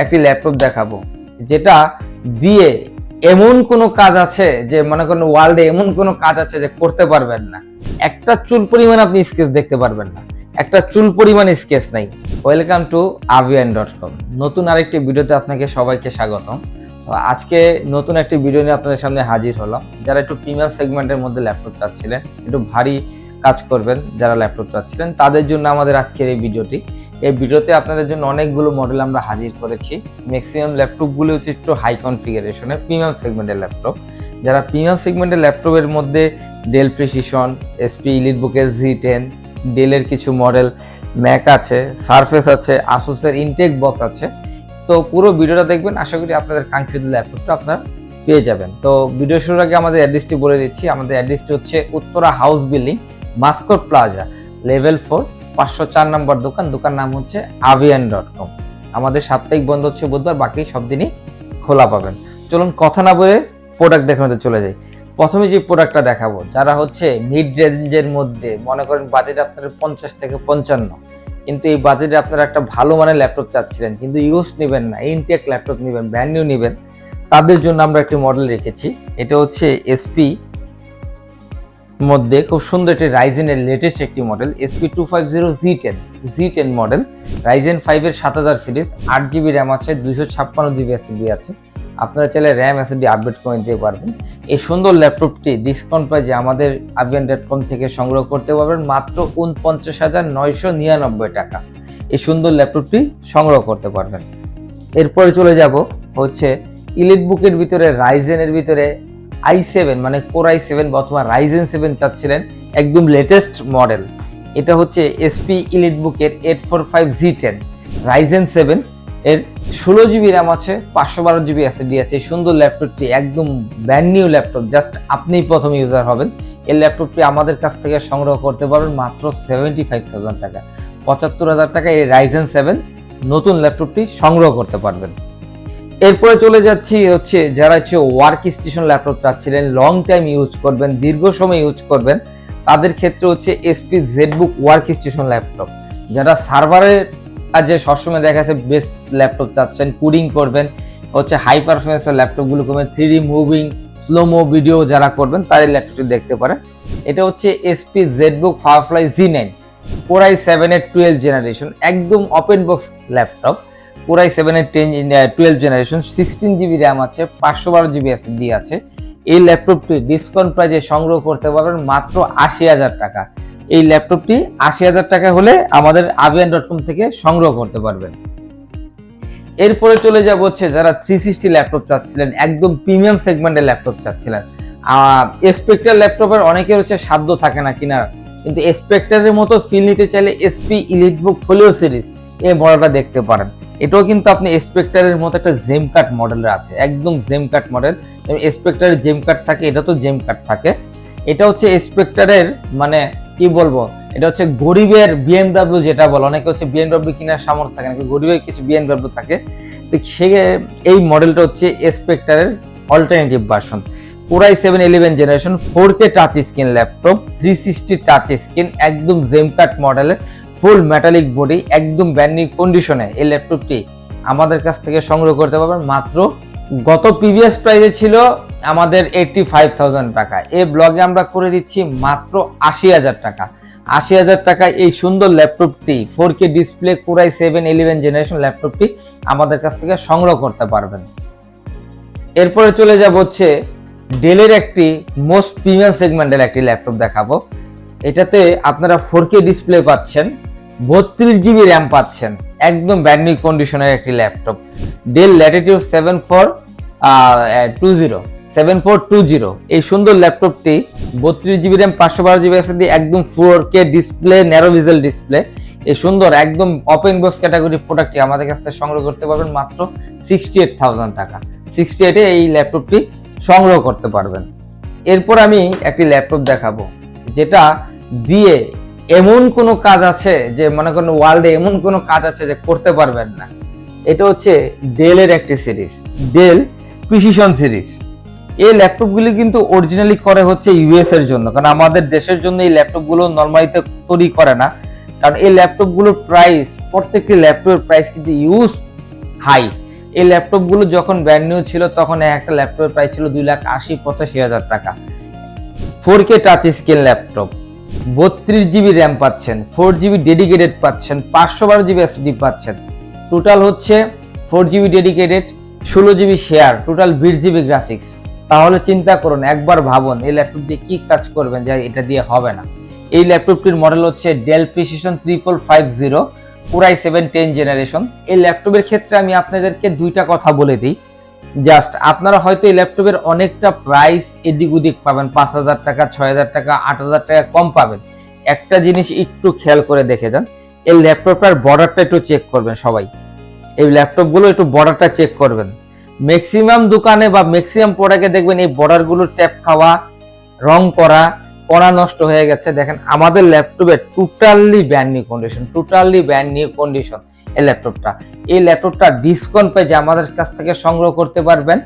একটি ল্যাপটপ দেখাবো, যেটা দিয়ে এমন কোনো কাজ আছে যে, মনে করেন ওয়ার্ল্ডে এমন কোনো কাজ আছে যে করতে পারবেন না। একটা চুল পরিমাণ আপনি স্কেচ দেখতে পারবেন না। একটা চুল পরিমাণ স্কেচ নাই। Welcome to Avian dot com নতুন আরেকটি ভিডিওতে আপনাকে সবাইকে স্বাগতম। আজকে নতুন একটি ভিডিও নিয়ে আপনাদের সামনে হাজির হলাম। যারা একটু প্রিমিয়াম সেগমেন্টের মধ্যে ল্যাপটপ চাচ্ছিলেন, একটু ভারী কাজ করবেন, যারা ল্যাপটপ চাচ্ছিলেন, তাদের জন্য আমাদের আজকের এই ভিডিওটি এই ভিডিওতে আপনাদের জন্য অনেকগুলো মডেল আমরা হাজির করেছি। ম্যাক্সিমাম ল্যাপটপগুলো হচ্ছে একটু হাই কনফিগারেশনের প্রিমিয়াম সেগমেন্টের ল্যাপটপ যারা প্রিমিয়াম সেগমেন্টের ল্যাপটপের মধ্যে ডেল প্রিসিশন এসপি ইলিট বুকের জি টেন ডেলের কিছু মডেল ম্যাক আছে সারফেস আছে আসুসের ইনটেক বক্স আছে। তো পুরো ভিডিওটা দেখবেন, আশা করি আপনাদের কাঙ্ক্ষিত ল্যাপটপটা আপনারা পেয়ে যাবেন। তো ভিডিও শুরুর আগে আমাদের অ্যাড্রেসটি বলে দিচ্ছি। আমাদের অ্যাড্রেসটি হচ্ছে Uttara house building Mascot Plaza level four পাঁচশো চার নম্বর দোকান দোকান নাম হচ্ছে আভিয়ান ডট কম আমাদের সাপ্তাহিক বন্ধ হচ্ছে বুধবার, বাকি সব দিনই খোলা পাবেন। চলুন কথা না বলে প্রোডাক্ট দেখানোতে চলে যাই। প্রথমে যে প্রোডাক্টটা দেখাবো, যারা হচ্ছে মিড রেঞ্জের মধ্যে, মনে করেন বাজেট আপনার পঞ্চাশ থেকে পঞ্চান্ন, কিন্তু এই বাজেটে আপনারা একটা ভালো মানের ল্যাপটপ চাচ্ছিলেন, কিন্তু ইউজ নেবেন না ইনটেক ল্যাপটপ নেবেন ব্র্যান্ড নিউ নেবেন, তাদের জন্য আমরা একটি মডেল রেখেছি, এটা হচ্ছে এসপি মধ্যে খুব সুন্দর একটি রাইজেনের লেটেস্ট একটি model HP two five zero G ten G ten model Ryzen ফাইভের সাত হাজার সিরিজ আট জিবি র্যাম আছে, দুইশো ছাপ্পান্ন জিবি এসএসডি আছে। আপনারা চাইলে র্যাম এসএসডি আপডেট করে নিতে পারবেন। এই সুন্দর ল্যাপটপটি ডিসকাউন্ট প্রাইজে আমাদের আবিয়ান ডট কম থেকে সংগ্রহ করতে পারবেন মাত্র উনপঞ্চাশ হাজার নয়শো নিরানব্বই টাকা। এই সুন্দর ল্যাপটপটি সংগ্রহ করতে পারবেন। এরপরে চলে যাব হচ্ছে ইলিট বুকের ভিতরে রাইজেনের ভিতরে আই সেভেন মানে কোর আই সেভেন অথবা রাইজেন সেভেন চাচ্ছিলেন একদম লেটেস্ট মডেল এটা হচ্ছে এসপি ইলিট বুকের eight four five G ten Ryzen seven এর ষোলো জিবি র্যাম আছে, পাঁচশো বারো জিবি এসএসডি আছে। সুন্দর ল্যাপটপটি একদম ব্র্যান্ড নিউ ল্যাপটপ জাস্ট আপনিই প্রথম ইউজার হবেন। এই ল্যাপটপটি আমাদের কাছ থেকে সংগ্রহ করতে পারবেন মাত্র সেভেন্টি ফাইভ থাউজেন্ড টাকা। পঁচাত্তর হাজার টাকা এই রাইজেন সেভেন নতুন ল্যাপটপটি সংগ্রহ করতে পারবেন। এরপরে চলে যাচ্ছি হচ্ছে যারা হচ্ছে ওয়ার্ক স্টেশন ল্যাপটপ চাচ্ছিলেন লং টাইম ইউজ করবেন, দীর্ঘ সময় ইউজ করবেন, তাদের ক্ষেত্রে হচ্ছে HP ZBook work station laptop যারা সার্ভারের কাজে সবসময় দেখা যাচ্ছে বেস্ট ল্যাপটপ চাচ্ছেন কুডিং করবেন, হচ্ছে হাই পারফরমেন্সের ল্যাপটপগুলো করবেন three D moving slomo video যারা করবেন, তাদের ল্যাপটপটি দেখতে পারেন। এটা হচ্ছে HP ZBook Firefly G nine four I seven এর টুয়েলভ জেনারেশন একদম open box laptop core i সেভেনের ten twelve generation sixteen GB RAM আছে, পাঁচশো বারো জিবি এসএসডি আছে। এই ল্যাপটপটি ডিসকাউন্ট প্রাইজে সংগ্রহ করতে পারবেন মাত্র আশি হাজার টাকা। এই ল্যাপটপটি আশি হাজার টাকা হলে আমাদের আবিয়ান ডট কম থেকে সংগ্রহ করতে পারবেন। এরপরে চলে যাব হচ্ছে যারা থ্রি সিক্সটি ল্যাপটপ চাচ্ছিলেন, একদম প্রিমিয়াম সেগমেন্টের ল্যাপটপ চাচ্ছিলেন। স্পেক্টার ল্যাপটপের অনেকের হচ্ছে সাধ্য থাকে না কিনার, কিন্তু স্পেক্টারের মতো ফিল নিতে চাইলে এসপি ইলিটবুক ফোলিও সিরিজ এই মডেলটা দেখতে পারেন। এটাও কিন্তু আপনি স্পেক্টারের মতো একটা জেম কাট মডেলের আছে, একদম জেম কাট মডেল স্পেক্টারের জেম কাট থাকে, এটা তো জেম কাট থাকে। এটা হচ্ছে স্পেক্টারের মানে কি বলব, এটা হচ্ছে গরিবের বিএমডাব্লিউ যেটা বলে, অনেকে হচ্ছে বিএমডাব্লিউ কেনার সামর্থ্য থাকে নাকি গরিবের কিছু বিএমডাব্লিউ থাকে। তো সে, এই মডেলটা হচ্ছে স্পেক্টারের অল্টারনেটিভ ভার্সন পুরাই seven eleven generation four K touch screen laptop three sixty touch screen একদম জেম কাট মডেলের ফুল মেটালিক বডি একদম ব্যান্ডিং কন্ডিশনে এই ল্যাপটপটি আমাদের কাছ থেকে সংগ্রহ করতে পারবেন। মাত্র গত প্রিভিয়াস প্রাইসে ছিল আমাদের এইটটি ফাইভ থাউজেন্ড টাকা এই ব্লগে আমরা করে দিচ্ছি মাত্র আশি হাজার টাকা। আশি হাজার টাকায় এই সুন্দর ল্যাপটপটি four K display core i seven eleven generation ল্যাপটপটি আমাদের কাছ থেকে সংগ্রহ করতে পারবেন। এরপরে চলে যাব হচ্ছে ডেলের একটি মোস্ট প্রিমিয়াম সেগমেন্টের একটি ল্যাপটপ দেখাবো। এটাতে আপনারা ফোর কে ডিসপ্লে পাচ্ছেন। বত্রিশ জিবি র্যাম পাচ্ছেন। একদম ব্যান্ডিং কন্ডিশনের একটি laptop Dell Latitude seven four two zero seven four two zero এই সুন্দর ল্যাপটপটি বত্রিশ জিবি র্যাম পাঁচশো বারো জিবি এসএসডি একদম four K display narrow bezel display এই সুন্দর, একদম ওপেন বক্স ক্যাটাগরি প্রোডাক্টটি আমাদের কাছ থেকে সংগ্রহ করতে পারবেন মাত্র সিক্সটি এইট থাউজেন্ড টাকা। সিক্সটি এইটে এই ল্যাপটপটি সংগ্রহ করতে পারবেন। এরপর আমি একটি ল্যাপটপ দেখাবো, যেটা দিয়ে এমন কোনো কাজ আছে যে, মনে করেন ওয়ার্ল্ডে এমন কোনো কাজ আছে যে করতে পারবেন না। এটা হচ্ছে ডেলের একটি সিরিজ ডেল প্রিসিশন সিরিজ এই ল্যাপটপগুলি কিন্তু অরিজিনালি করে হচ্ছে ইউএস এর জন্য। কারণ আমাদের দেশের জন্য এই ল্যাপটপগুলো নর্মালিতে তৈরি করে না। কারণ এই ল্যাপটপগুলোর প্রাইস প্রত্যেকটি ল্যাপটপের প্রাইস কিন্তু ইউজ হাই এই ল্যাপটপগুলো যখন ব্র্যান্ড নিউ ছিল, তখন একটা ল্যাপটপের প্রাইস ছিল দুই লাখ আশি, পঁচাশি হাজার টাকা। Four K touch screen laptop. বত্রিশ জিবি র্যাম পাচ্ছেন, ফোর জিবি ডেডিকেটেড পাচ্ছেন, পাঁচশো বারো জিবি এসডি পাচ্ছেন। টোটাল হচ্ছে ফোর জিবি ডেডিকেটেড ষোলো জিবি শেয়ার টোটাল বিশ জিবি গ্রাফিক্স তাহলে চিন্তা করুন, একবার ভাবুন, এই ল্যাপটপ দিয়ে কি কাজ করবেন যে এটা দিয়ে হবে না। এই ল্যাপটপটির মডেল হচ্ছে Dell Precision triple five zero core i seven ten generation এই ল্যাপটপের ক্ষেত্রে আমি আপনাদেরকে দুইটা কথা বলে দিই। জাস্ট আপনারা হয়তো এই ল্যাপটপের অনেকটা প্রাইস এদিক ওদিক পাবেন, পাঁচ হাজার টাকা, ছয় হাজার টাকা, আট হাজার টাকা কম পাবেন। একটা জিনিস একটু খেয়াল করে দেখে যান, এই ল্যাপটপটার বর্ডারটা একটু চেক করবেন সবাই। এই ল্যাপটপগুলো একটু বর্ডারটা চেক করবেন। ম্যাক্সিমাম দোকানে বা ম্যাক্সিমাম প্রোডাক্টে দেখবেন এই বর্ডারগুলো ট্যাপ খাওয়া, রং করা কণা নষ্ট হয়ে গেছে। দেখেন, আমাদের ল্যাপটপে totally brand new condition totally brand new condition এই ল্যাপটপটা। এই ল্যাপটপটা ডিসকাউন্ট পেয়ে আমাদের কাছ থেকে সংগ্রহ করতে পারবেন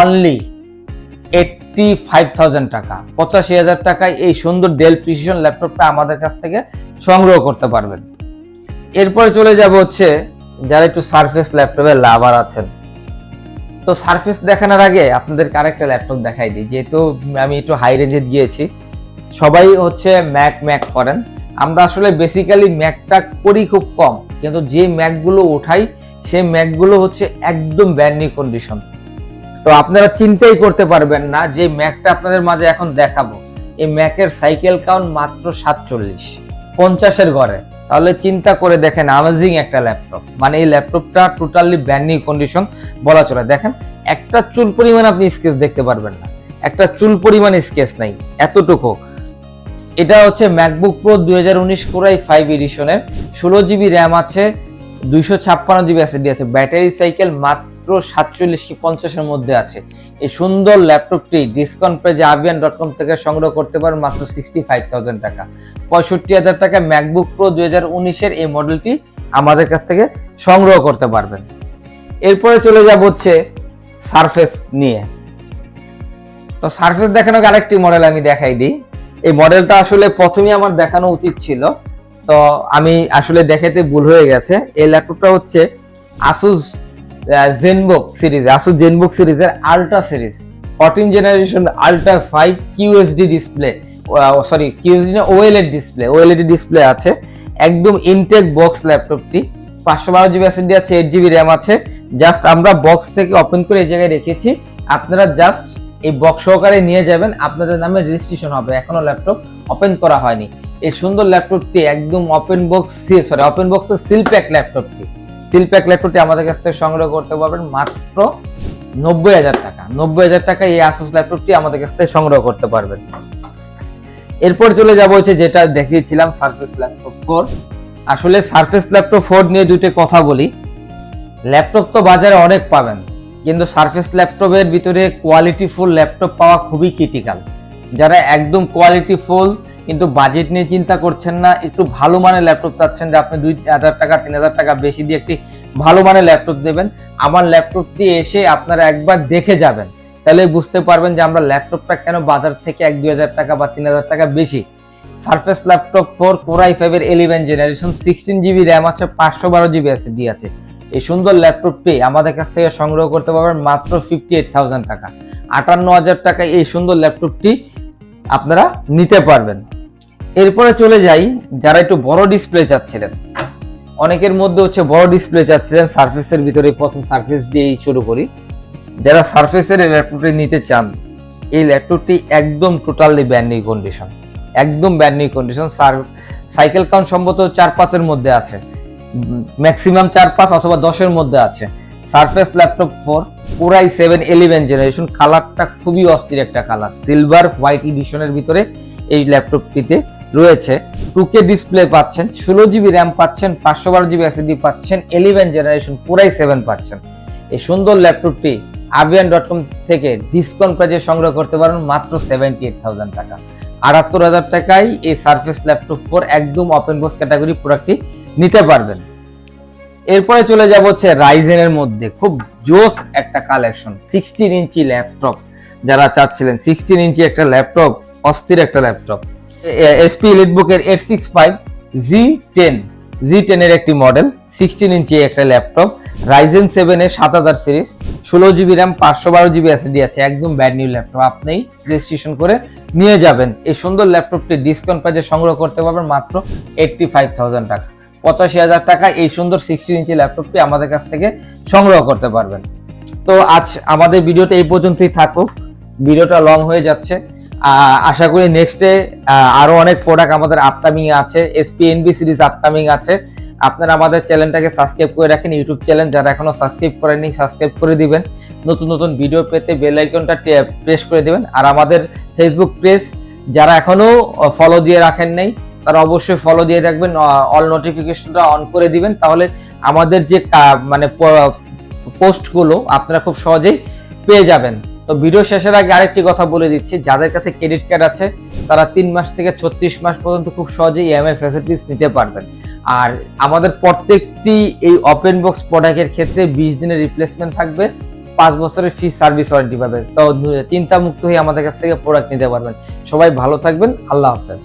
অনলি এইটটি ফাইভ থাউজেন্ড টাকা। পঁচাশি হাজার টাকায় এই সুন্দর ডেল প্রিসিশন ল্যাপটপটা আমাদের কাছ থেকে সংগ্রহ করতে পারবেন। এরপরে চলে যাব হচ্ছে যারা একটু সারফেস ল্যাপটপের লাভার আছেন। তো সারফেস দেখানোর আগে আপনাদেরকে আরেকটা ল্যাপটপ দেখাই দিই। যেহেতু আমি একটু হাই রেঞ্জে দিয়েছি সবাই হচ্ছে ম্যাক ম্যাক করেন। আমরা আসলে বেসিক্যালি ম্যাকটা করি খুব কম, কিন্তু যে ম্যাকগুলো ওঠাই সেই ম্যাকগুলো হচ্ছে একদম ব্যান্ড কন্ডিশন তো আপনারা চিন্তাই করতে পারবেন না যে ম্যাকটা আপনাদের মাঝে এখন দেখাবো। এই ম্যাকের সাইকেল কাউন্ট মাত্র সাতচল্লিশ, পঞ্চাশের ঘরে তাহলে চিন্তা করে দেখেন অ্যামেজিং একটা ল্যাপটপ মানে এই ল্যাপটপটা টোটালি ব্যান্ড কন্ডিশন বলা চলে। দেখেন, একটা চুল পরিমাণ আপনি স্কেচ দেখতে পারবেন না। একটা চুল পরিমাণ স্কেচ নাই, এতটুকু। এটা হচ্ছে ম্যাকবুক প্রো দুই হাজার উনিশ কোরাই ফাইভ এডিশনের ষোলো জিবি র্যাম আছে, দুইশো ছাপ্পান্ন জিবি এসএসডি আছে। ব্যাটারি সাইকেল মাত্র সাতচল্লিশ কি পঞ্চাশের মধ্যে আছে। এই সুন্দর ল্যাপটপটি ডিসকাউন্ট পেজে আবিয়ান ডট কম থেকে সংগ্রহ করতে পারেন মাত্র সিক্সটি ফাইভ থাউজেন্ড টাকা। পঁয়ষট্টি হাজার টাকা ম্যাকবুক প্রো দুই হাজার উনিশের এই মডেলটি আমাদের কাছ থেকে সংগ্রহ করতে পারবেন। এরপরে চলে যাব হচ্ছে সারফেস নিয়ে। তো সারফেস দেখানোকে আরেকটি মডেল আমি দেখাই দিই। এই মডেলটা আসলে প্রথমেই আমার দেখানো উচিত ছিল। তো আমি আসলে দেখাতে ভুল হয়ে গেছে। এই ল্যাপটপটা হচ্ছে Asus Zenbook series Asus Zenbook সিরিজের ultra series fourteen generation ultra five QSD display sorry QSD না ওএলএড ডিসপ্লে ওএলএডি ডিসপ্লে আছে। একদম ইনটেক বক্স ল্যাপটপটি। পাঁচশো বারো জিবি এসএসডি আছে এইট জিবি র্যাম আছে। জাস্ট আমরা বক্স থেকে ওপেন করে এই জায়গায় রেখেছি। আপনারা জাস্ট এই বক্স সহকারে নিয়ে যাবেন। আপনাদের নামে রেজিস্ট্রেশন হবে। এখনও ল্যাপটপ ওপেন করা হয়নি। এই সুন্দর ল্যাপটপটি একদম open box sorry open box seal pack ল্যাপটপটি সিল প্যাক ল্যাপটপটি আমাদের কাছ থেকে সংগ্রহ করতে পারবেন মাত্র নব্বই হাজার টাকা। নব্বই হাজার টাকা এই আসুস ল্যাপটপটি আমাদের কাছ থেকে সংগ্রহ করতে পারবেন। এরপর চলে যাব হচ্ছে যেটা দেখিয়েছিলাম সার্ফেস ল্যাপটপ ফোর আসলে সার্ফেস ল্যাপটপ ফোর নিয়ে দুটো কথা বলি। ল্যাপটপ তো বাজারে অনেক পাবেন। কিন্তু সারফেস ল্যাপটপের ভিতরে কোয়ালিটি ফুল ল্যাপটপ পাওয়া খুবই ক্রিটিক্যাল যারা একদম কোয়ালিটি ফুল কিন্তু বাজেট নিয়ে চিন্তা করছেন না, একটু ভালো মানের ল্যাপটপ চাচ্ছেন যে আপনি দুই হাজার টাকা, তিন হাজার টাকা বেশি দিয়ে একটি ভালো মানের ল্যাপটপ দেবেন। আমার ল্যাপটপটি এসে আপনারা একবার দেখে যাবেন। তাহলে বুঝতে পারবেন যে আমরা ল্যাপটপটা কেন বাজার থেকে এক, দুই হাজার টাকা বা তিন হাজার টাকা বেশি। Surface laptop four core i ফাইভের eleven generation sixteen GB RAM আছে, পাঁচশো বারো জিবি এসএসডি আছে। এই সুন্দর ল্যাপটপটি আমাদের কাছ থেকে সংগ্রহ করতে পারবেন মাত্র ফিফটি এইট থাউজেন্ড টাকা। আটান্ন হাজার টাকায় এই সুন্দর ল্যাপটপটি আপনারা নিতে পারবেন। এরপরে চলে যাই, যারা একটু বড় ডিসপ্লে চাচ্ছিলেন। অনেকের মধ্যে হচ্ছে বড় ডিসপ্লে চাচ্ছিলেন সার্ফেসের ভিতরে প্রথম সার্ফেস দিয়েই শুরু করি। যারা সার্ফেসের ল্যাপটপটি নিতে চান, এই ল্যাপটপটি একদম টোটালি ব্যান্ডি কন্ডিশন একদম ব্যান্ডি কন্ডিশন সাইকেল কাউন্ট সম্ভবত চার পাঁচের মধ্যে আছে। ম্যাক্সিমাম চার পাঁচ অথবা দশের মধ্যে আছে। Surface laptop four core i seven eleven generation কালারটা খুবই অস্থির একটা কালার সিলভার হোয়াইট এডিশনের ভিতরে এই ল্যাপটপটিতে রয়েছে। টুকে ডিসপ্লে পাচ্ছেন, ষোলো জিবি র্যাম পাচ্ছেন, পাঁচশো বারো জিবি এসএসডি পাচ্ছেন eleven generation core i seven পাচ্ছেন। এই সুন্দর ল্যাপটপটি আবিয়ান ডট কম থেকে ডিসকাউন্ট প্রাইজে সংগ্রহ করতে পারেন, মাত্র সেভেন্টি এইট থাউজেন্ড টাকা। আটাত্তর হাজার টাকায় এই সারফেস ল্যাপটপ ফোর একদম ওপেন বক্স ক্যাটাগরি প্রোডাক্টটি নিতে পারবেন। এরপরে চলে যাব হচ্ছে রাইজেনের মধ্যে। খুব জোস একটা কালেকশন সিক্সটিন ইঞ্চি ল্যাপটপ যারা চাচ্ছিলেন সিক্সটিন ইঞ্চি একটা ল্যাপটপ অস্থির একটা laptop HP লিটবুকের eight six five G ten G টেনের একটি মডেল সিক্সটিন ইঞ্চি একটা ল্যাপটপ রাইজেন সেভেন এর সাত হাজার সিরিজ ষোলো জিবি র্যাম পাঁচশো বারো জিবি এসএসডি আছে, একদম ব্যাড নিউ ল্যাপটপ আপনি রেজিস্ট্রেশন করে নিয়ে যাবেন। এই সুন্দর ল্যাপটপটি ডিসকাউন্ট প্রাইজে সংগ্রহ করতে পারবেন মাত্র এইটটি ফাইভ থাউজেন্ড টাকা। পঁচাশি হাজার টাকা এই সুন্দর সিক্সটিন ইঞ্চি ল্যাপটপটি আমাদের কাছ থেকে সংগ্রহ করতে পারবেন। তো আজ আমাদের ভিডিওটা এই পর্যন্তই থাকুক। ভিডিওটা লং হয়ে যাচ্ছে। আশা করি নেক্সটে আরও অনেক প্রোডাক্ট আমাদের আপকামিং আছে। এসপিএনবি সিরিজ আপকামিং আছে। আপনারা আমাদের চ্যানেলটাকে সাবস্ক্রাইব করে রাখেন। ইউটিউব চ্যানেল যারা এখনও সাবস্ক্রাইব করেননি সাবস্ক্রাইব করে দিবেন। নতুন নতুন ভিডিও পেতে বেল আইকনটা প্রেস করে দিবেন। আর আমাদের ফেসবুক পেজ যারা এখনও ফলো দিয়ে রাখেন নাই তারা অবশ্যই ফলো দিয়ে রাখবেন অল নোটিফিকেশনটা অন করে দিবেন। তাহলে আমাদের যে মানে পোস্টগুলো আপনারা খুব সহজেই পেয়ে যাবেন। তো ভিডিও শেষের আগে আরেকটি কথা বলে দিচ্ছি, যাদের কাছে ক্রেডিট কার্ড আছে, তারা তিন মাস থেকে ছত্রিশ মাস পর্যন্ত খুব সহজেই ইএমআই ফ্যাসিলিটিস নিতে পারবেন। আর আমাদের প্রত্যেকটি এই ওপেন বক্স প্রোডাক্টের ক্ষেত্রে বিশ দিনের রিপ্লেসমেন্ট থাকবে, পাঁচ বছরের ফ্রি সার্ভিস ওয়ারেন্টি পাবে। তো চিন্তা মুক্ত হয়ে আমাদের কাছ থেকে প্রোডাক্ট নিতে পারবেন। সবাই ভালো থাকবেন, আল্লাহ হাফেজ।